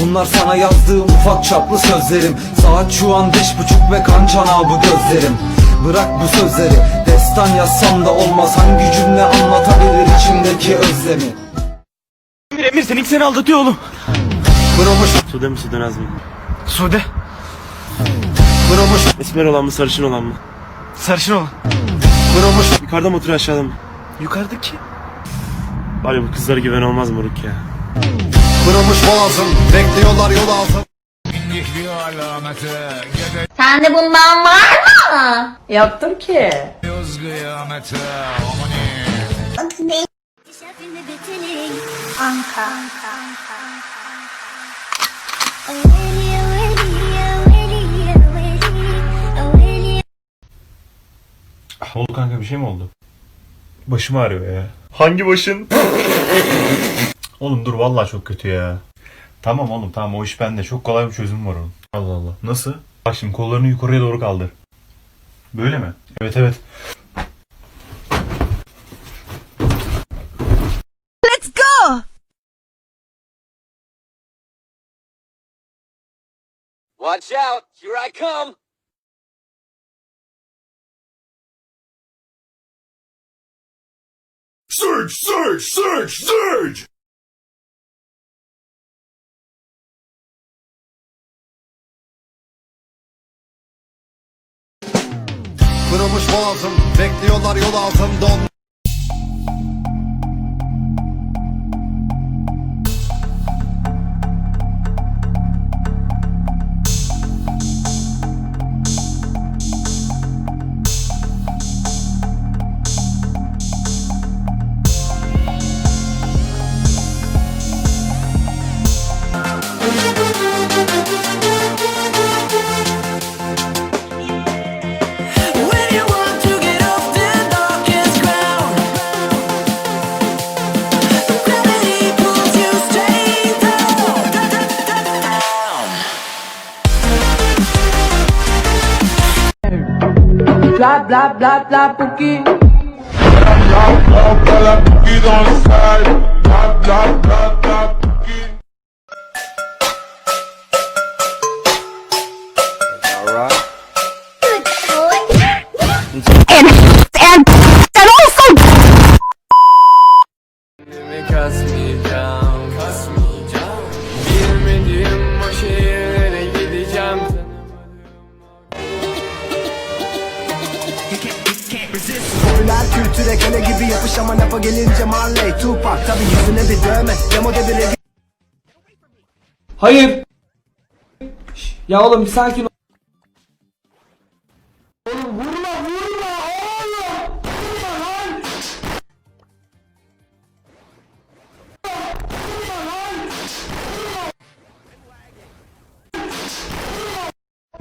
Bunlar sana yazdığım ufak çaplı sözlerim. Saat şu an beş buçuk ve kan çanağı bu gözlerim. Bırak bu sözleri destan yazsam da olmaz. Hangi cümle anlatabilir içimdeki özlemi? Emir Emir seninki seni aldatıyor oğlum. Promoş Sude mi Sude Nazmi? Sude. Kırılmış Esmer olan mı sarışın olan mı? Sarışın olan. Kırılmış Yukarıda mı oturuyor aşağıda mı? Yukarıdaki. Var ya bu kızlara güven olmaz moruk ya. Kırılmış boğazım Bekliyorlar yol altı Sende bundan var mı? Yoktur ki. Anka. Oldu kanka bir şey mi oldu? Başım ağrıyor ya. Hangi başın? oğlum dur vallahi çok kötü ya. Tamam oğlum tamam o iş bende. Çok kolay bir çözüm var onun. Allah Allah. Nasıl? Bak şimdi kollarını yukarıya doğru kaldır. Böyle mi? Evet evet. Watch out, here I come Surge! Surge! Surge! Surge! Kırılmış boğazım Bekliyorlar yol altında blah blah blah blah pookie. Blah blah blah blah pookie on the side. Blah blah blah. Popüler kültüre kale gibi yapış ama lafa gelince Marley Tupac tabi yüzüne bir dövme Demode bir regi Hayır. Şş, Ya oğlum bir sakin ol.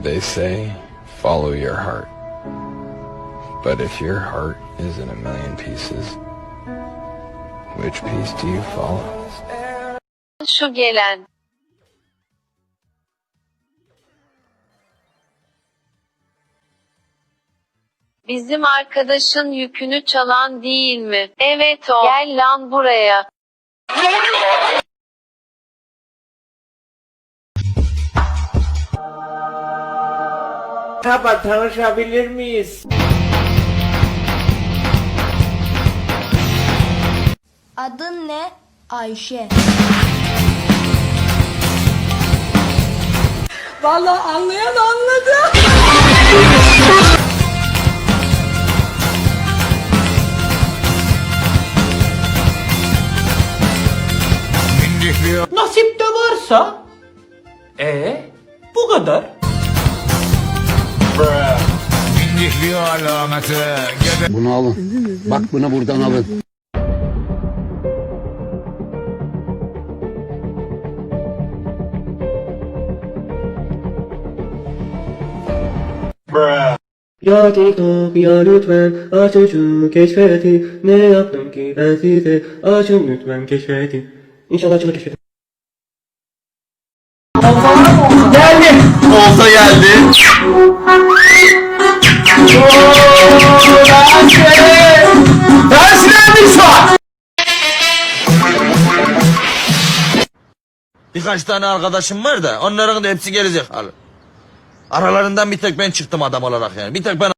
They say, follow your heart. But if your heart is in a million pieces, which piece do you follow? Şu gelen. Bizim arkadaşın yükünü çalan değil mi? Evet o. Gel lan buraya. Merhaba tanışabilir miyiz? Adın ne? Ayşe. Vallahi anlayan anladı. Nasip de varsa. E bu kadar. Bunu alın Bak bunu buradan alın Ya TikTok ya lütfen aç şu keşfeti. Ne yaptım ki ben size? Açın lütfen keşfeti. İnşallah açılır keşfeti Olsa geldi. Birkaç tane arkadaşım var da onların da hepsi gerizekalı. Aralarından bir tek ben çıktım adam olarak yani. Bir tek ben